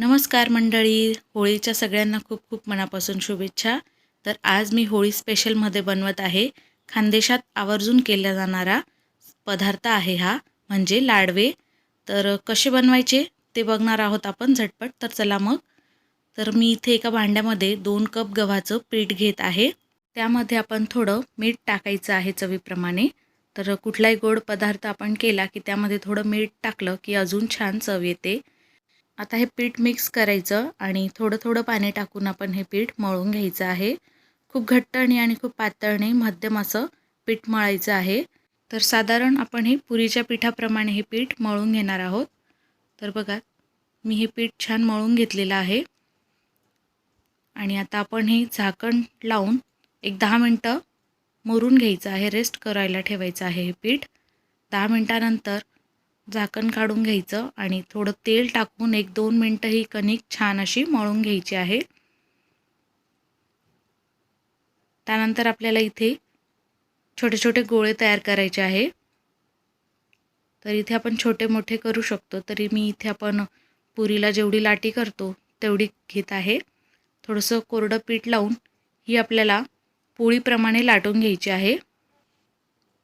नमस्कार मंडळी. होळीच्या सगळ्यांना खूप खूप मनापासून शुभेच्छा. तर आज मी होळी स्पेशलमध्ये बनवत आहे. खानदेशात आवर्जून केला जाणारा पदार्थ आहे हा म्हणजे लाडवे. तर कसे बनवायचे ते बघणार आहोत आपण झटपट. तर चला मग. तर मी इथे एका भांड्यामध्ये दोन कप गव्हाचं पीठ घेत आहे. त्यामध्ये आपण थोडं मीठ टाकायचं आहे चवीप्रमाणे. तर कुठलाही गोड पदार्थ आपण केला की त्यामध्ये थोडं मीठ टाकलं की अजून छान चव येते. आता हे पीठ मिक्स करायचं आणि थोडं थोडं पाणी टाकून आपण हे पीठ मळून घ्यायचं आहे. खूप घट्ट आणि आणि खूप पातळ नाही मध्यम असं पीठ मळायचं आहे. तर साधारण आपण हे पुरीच्या पिठाप्रमाणे हे पीठ मळून घेणार आहोत. तर बघा मी हे पीठ छान मळून घेतलेलं आहे. आणि आता आपण हे झाकण लावून एक दहा मिनटं मुरून घ्यायचं आहे रेस्ट करायला ठेवायचं आहे हे पीठ. दहा मिनटानंतर झाकण काढून घ्यायचं आणि थोडं तेल टाकून एक दोन मिनटं ही कणिक छान अशी मळून घ्यायची आहे. त्यानंतर आपल्याला इथे छोटे छोटे गोळे तयार करायचे आहे. तर इथे आपण छोटे मोठे करू शकतो तरी मी इथे आपण पुरीला जेवढी लाटी करतो तेवढी घेत आहे. थोडंसं कोरडं पीठ लावून ही आपल्याला पोळीप्रमाणे लाटून घ्यायची आहे.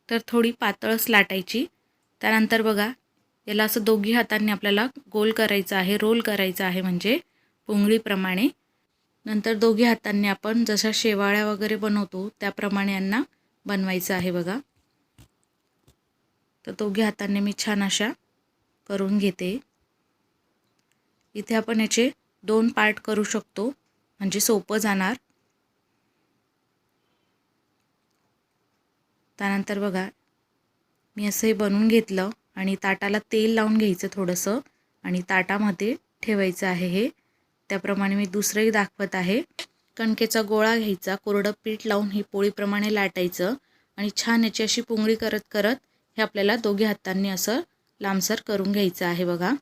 तर थोडी पातळच लाटायची. त्यानंतर बघा याला असं दोघी हातांनी आपल्याला गोल करायचं आहे रोल करायचं आहे म्हणजे पोंगळीप्रमाणे. नंतर दोघी हातांनी आपण जशा शेवाळ्या वगैरे बनवतो त्याप्रमाणे यांना बनवायचं आहे बघा. तर दोघी हातांनी मी छान अशा करून घेते. इथे आपण याचे दोन पार्ट करू शकतो म्हणजे सोपं जाणार. त्यानंतर बघा मी असंही बनवून घेतलं. आणि ताटाला तेल लावून घ्यायचं थोडंसं आणि ताटामध्ये ठेवायचं आहे हे. त्याप्रमाणे मी दुसरंही दाखवत आहे. कणकेचा गोळा घ्यायचा कोरडं पीठ लावून ही पोळीप्रमाणे लाटायचं आणि छान याची अशी पुंगळी करत करत हे आपल्याला दोघी हातांनी असं लांबसर करून घ्यायचं आहे बघा.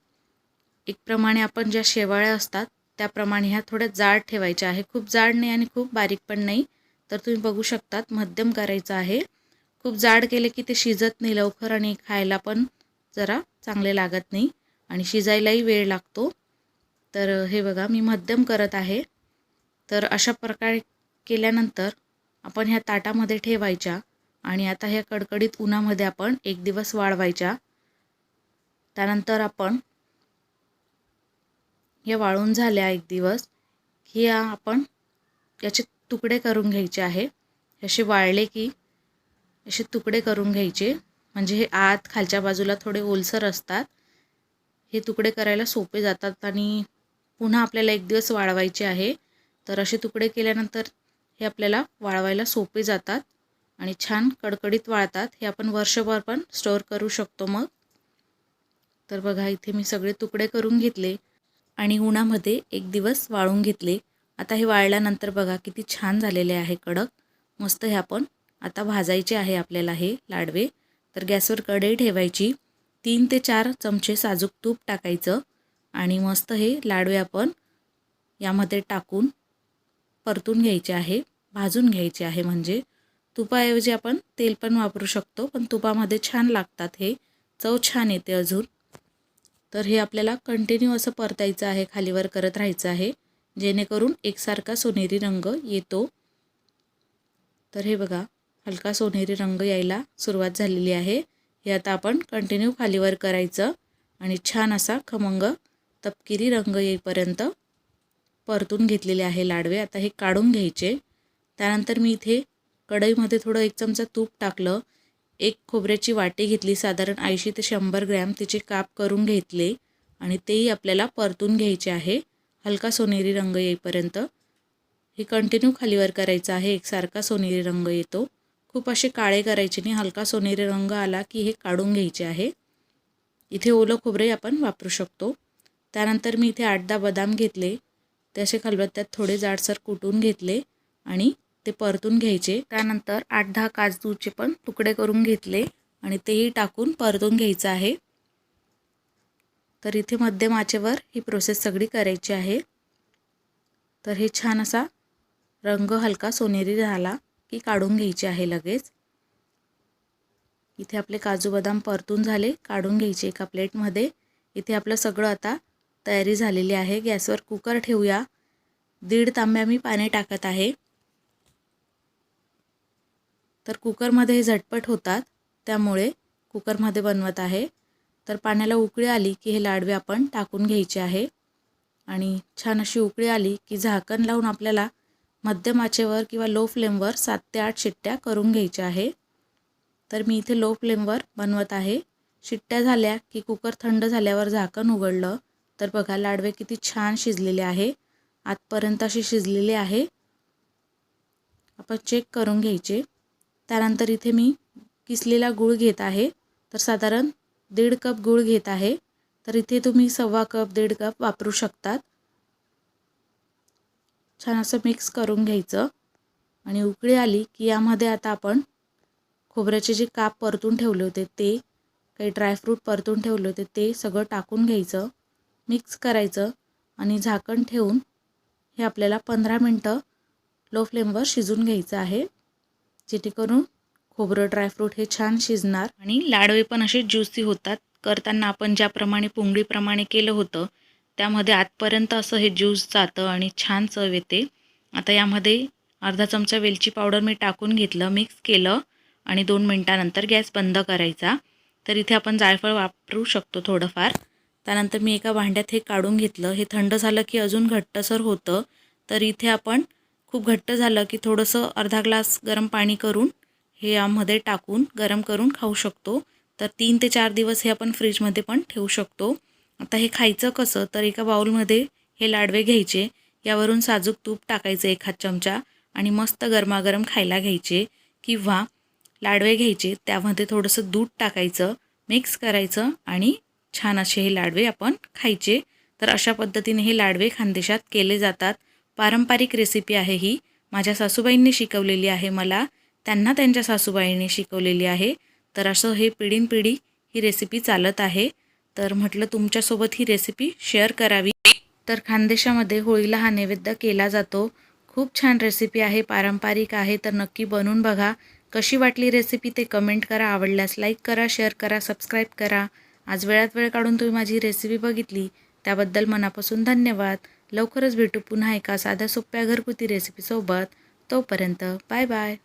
एक प्रमाणे आपण ज्या शेवाळ्या असतात त्याप्रमाणे ह्या थोड्या जाड ठेवायच्या आहे. खूप जाड नाही आणि खूप बारीक पण नाही. तर तुम्ही बघू शकतात मध्यम करायचं आहे. खूप जाड केले की ते शिजत नाही लवकर आणि खायला पण जरा चांगले लागत नाही आणि शिजायलाही वेळ लागतो. तर हे बघा मी मध्यम करत आहे. तर अशा प्रकारे केल्यानंतर आपण ह्या ताटामध्ये ठेवायच्या आणि आता ह्या कडकडीत उन्हामध्ये आपण एक दिवस वाळवायच्या. त्यानंतर आपण या वाळून झाल्या एक दिवस. की आपण याचे तुकडे करून घ्यायचे आहे. असे वाळले की असे तुकडे करून घ्यायचे. म्हणजे हे आत खालच्या बाजूला थोडे ओलसर असतात. हे तुकडे करायला सोपे जातात आणि पुन्हा आपल्याला एक दिवस वाळवायचे आहे. तर असे तुकडे केल्यानंतर हे आपल्याला वाळवायला सोपे जातात आणि छान कडकडीत वाळतात. हे आपण वर्षभर पण स्टोअर करू शकतो मग. तर बघा इथे मी सगळे तुकडे करून घेतले आणि उन्हामध्ये एक दिवस वाळून घेतले. आता हे वाळल्यानंतर बघा किती छान झालेले आहे कडक. मस्त हे आपण आता भाजायचे आहे आपल्याला हे लाडवे. तर गॅसवर कढई ठेवायची. तीन ते चार चमचे साजूक तूप टाकायचं आणि मस्त हे लाडवे आपण यामध्ये टाकून परतून घ्यायचे आहे भाजून घ्यायचे आहे म्हणजे. तुपाऐवजी आपण तेल पण वापरू शकतो पण तुपामध्ये छान लागतात हे. चव छान येते अजून. तर हे आपल्याला कंटिन्यू असं परतायचं आहे खालीवर करत राहायचं आहे. जेणेकरून एकसारखा सोनेरी रंग येतो. तर हे बघा हलका सोनेरी रंग यायला सुरुवात झालेली आहे. हे आता आपण कंटिन्यू खालीवर करायचं आणि छान असा खमंग तपकिरी रंग येईपर्यंत परतून घेतलेले आहे लाडवे. आता हे काढून घ्यायचे. त्यानंतर मी इथे कढईमध्ये थोडं एक चमचा तूप टाकलं. एक खोबऱ्याची वाटी घेतली साधारण ऐंशी ते शंभर ग्रॅम तिचे काप करून घेतले आणि तेही आपल्याला परतून घ्यायचे आहे. हलका सोनेरी रंग येईपर्यंत हे कंटिन्यू खालीवर करायचं आहे. एकसारखा सोनेरी रंग येतो. खूप असे काळे करायचे नाही. हलका सोनेरी रंग आला की हे काढून घ्यायचे आहे. इथे ओलं खोबरे आपण वापरू शकतो. त्यानंतर मी इथे आठ दहा बदाम घेतले. ते असे खलबत्त्यात थोडे जाडसर कुटून घेतले आणि ते परतून घ्यायचे. त्यानंतर आठ दहा काजूचे पण तुकडे करून घेतले आणि तेही टाकून परतून घ्यायचं आहे. तर इथे मध्यम आचेवर ही प्रोसेस सगळी करायची आहे. तर हे छान असा रंग हलका सोनेरी झाला. ती काढून घ्यायची आहे लगेच. इथे आपले काजू बदाम परतून झाले काढून घ्यायचे एका प्लेटमध्ये. इथे आपलं सगळं आता तयारी झालेली आहे. गॅसवर कुकर ठेवूया. दीड तांब्या मी पाणी टाकत आहे. तर कुकरमध्ये हे झटपट होतात त्यामुळे कुकरमध्ये बनवत आहे. तर पाण्याला उकळी आली की हे लाडवे आपण टाकून घ्यायचे आहे. आणि छान अशी उकळी आली की झाकण लावून आपल्याला मध्यम आचेवर किंवा लो फ्लेमवर सात ते आठ शिट्ट्या करून घ्यायच्या आहे. तर मी इथे लो फ्लेमवर बनवत आहे. शिट्ट्या झाल्या की कुकर थंड झाल्यावर झाकण उघडलं. तर बघा लाडवे किती छान शिजलेले आहे. आतपर्यंत असे शिजलेले आहे. आपण चेक करून घ्यायचे. त्यानंतर इथे मी किसलेला गूळ घेत आहे. तर साधारण दीड कप गूळ घेत आहे. तर इथे तुम्ही सव्वा कप दीड कप वापरू शकतात. छान असं मिक्स करून घ्यायचं. आणि उकळी आली की यामध्ये आता आपण खोबऱ्याचे जे काप परतून ठेवले होते ते काही ड्रायफ्रूट परतून ठेवले होते ते सगळं टाकून घ्यायचं. मिक्स करायचं आणि झाकण ठेवून हे आपल्याला पंधरा मिनटं लो फ्लेमवर शिजून घ्यायचं आहे. जेणेकरून खोबरं ड्रायफ्रूट हे छान शिजणार. आणि लाडवे पण असे ज्युसी होतात. करताना आपण ज्याप्रमाणे पुंगळीप्रमाणे केलं होतं त्यामध्ये आतपर्यंत असं हे ज्यूस जातं आणि छान चव येते. आता यामध्ये अर्धा चमचा वेलची पावडर मी टाकून घेतलं मिक्स केलं आणि दोन मिनटानंतर गॅस बंद करायचा. तर इथे आपण जायफळ वापरू शकतो थोडंफार. त्यानंतर मी एका भांड्यात हे काढून घेतलं. हे थंड झालं की अजून घट्टसर होतं. तर इथे आपण खूप घट्ट झालं की थोडंसं अर्धा ग्लास गरम पाणी करून हे यामध्ये टाकून गरम करून खाऊ शकतो. तर तीन ते चार दिवस हे आपण फ्रीजमध्ये पण ठेवू शकतो. आता हे खायचं कसं? तर एका बाऊलमध्ये हे लाडवे घ्यायचे. यावरून साजूक तूप टाकायचं एखाद चमचा आणि मस्त गरमागरम खायला घ्यायचे. किंवा लाडवे घ्यायचे त्यामध्ये थोडंसं दूध टाकायचं मिक्स करायचं आणि छान असे हे लाडवे आपण खायचे. तर अशा पद्धतीने हे लाडवे खानदेशात केले जातात. पारंपरिक रेसिपी आहे ही. माझ्या सासूबाईंनी शिकवलेली आहे मला. त्यांना त्यांच्या सासूबाईंनी शिकवलेली आहे. तर असं हे पिढीनपिढी ही रेसिपी चालत आहे. तर म्हटलं तुमच्यासोबत ही रेसिपी शेअर करावी. तर खानदेशामध्ये होळीला हा नैवेद्य केला जातो. खूप छान रेसिपी आहे पारंपरिक आहे तर नक्की बनवून बघा. कशी वाटली रेसिपी ते कमेंट करा. आवडल्यास लाईक करा शेअर करा सबस्क्राईब करा. आज वेळात वेळ काढून तुम्ही माझी रेसिपी बघितली. त्याबद्दल मनापासून धन्यवाद. लवकरच भेटू पुन्हा एका साध्या सोप्या घरगुती रेसिपीसोबत तोपर्यंत बाय बाय